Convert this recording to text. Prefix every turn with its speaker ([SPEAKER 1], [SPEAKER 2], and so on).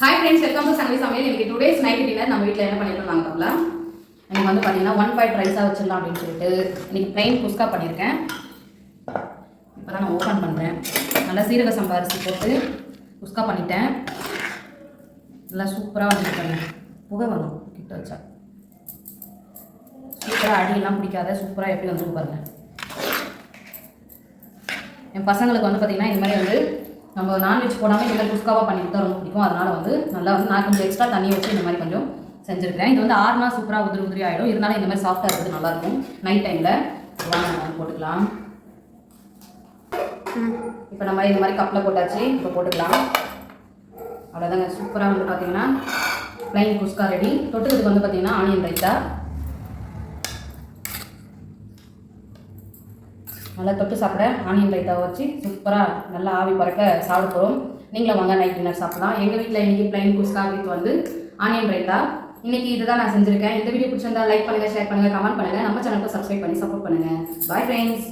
[SPEAKER 1] Hi friends welcome to Sangavi சமையல் இன்றைக்கி two days night dinner நம்ம வீட்டில் என்ன பண்ணிருக்கோம் பார்க்கலாம். எனக்கு வந்து பார்த்தீங்கன்னா ஒன் பாயிண்ட் ரைஸாக வச்சிடலாம் அப்படின்னு சொல்லிட்டு இன்னைக்கு ப்ளைன் குஸ்கா பண்ணியிருக்கேன் இப்போ தான் நான் ஓப்பன் பண்ணுறேன் நல்லா சீரக சம்பாரிசி போட்டு குஸ்கா பண்ணிட்டேன். நல்லா சூப்பராக வந்துருக்கேன் புகை வரும் கிட்ட வச்சா. சூப்பராக அடியெல்லாம் பிடிக்காத சூப்பராக எப்படி வந்துருக்கு பாருங்கள் என் பசங்களுக்கு வந்து பார்த்தீங்கன்னா இந்த மாதிரி வந்து நம்ம நான்வெஜ் போடாமல் இந்த மாதிரி குஸ்காவாக பண்ணி கொடுத்தா ரொம்ப பிடிக்கும். அதனால் வந்து நல்லா வந்து நான் கொஞ்சம் எக்ஸ்ட்ரா தண்ணி வச்சு இந்த மாதிரி கொஞ்சம் செஞ்சுருக்கிறேன். இது வந்து ஆறுனா சூப்பராக உதிரி உதிரி ஆகிடும் இருந்தாலும் இந்த மாதிரி சாஃப்டாக இருக்கிறது நல்லாயிருக்கும். நைட் டைமில் வாங்க போட்டுக்கலாம். இப்போ நம்ம இந்த மாதிரி கப்பில் போட்டாச்சு. இப்போ போட்டுக்கலாம். அவ்வளோதாங்க சூப்பராக வந்து பார்த்தீங்கன்னா ப்ளைன் குஸ்கா ரெடி தொட்டுக்கிறதுக்கு வந்து பார்த்தீங்கன்னா ஆனியன் ரைத்தா நல்லா தொட்டு சாப்பிட ஆனியன் ரைத்தா வச்சு சூப்பராக நல்லா ஆவி பறக்க சாப்பிட போகிறோம் நீங்களும் வாங்க நைட் டின்னர் சாப்பிடலாம். எங்கள் வீட்டில் இன்றைக்கி ப்ளைன் குஸ்கா வித் வந்து ஆனியன் ரைத்தா. இன்றைக்கி இதுதான் நான் செஞ்சுருக்கேன். இந்த வீடியோ பிடிச்சிருந்தா லைக் பண்ணுங்கள் ஷேர் பண்ணுங்கள் கமெண்ட் பண்ணுங்கள் நம்ம சேனலுக்கு சப்ஸ்கிரைப் பண்ணி சப்போர்ட் பண்ணுங்கள் பாய் ஃப்ரெண்ட்ஸ்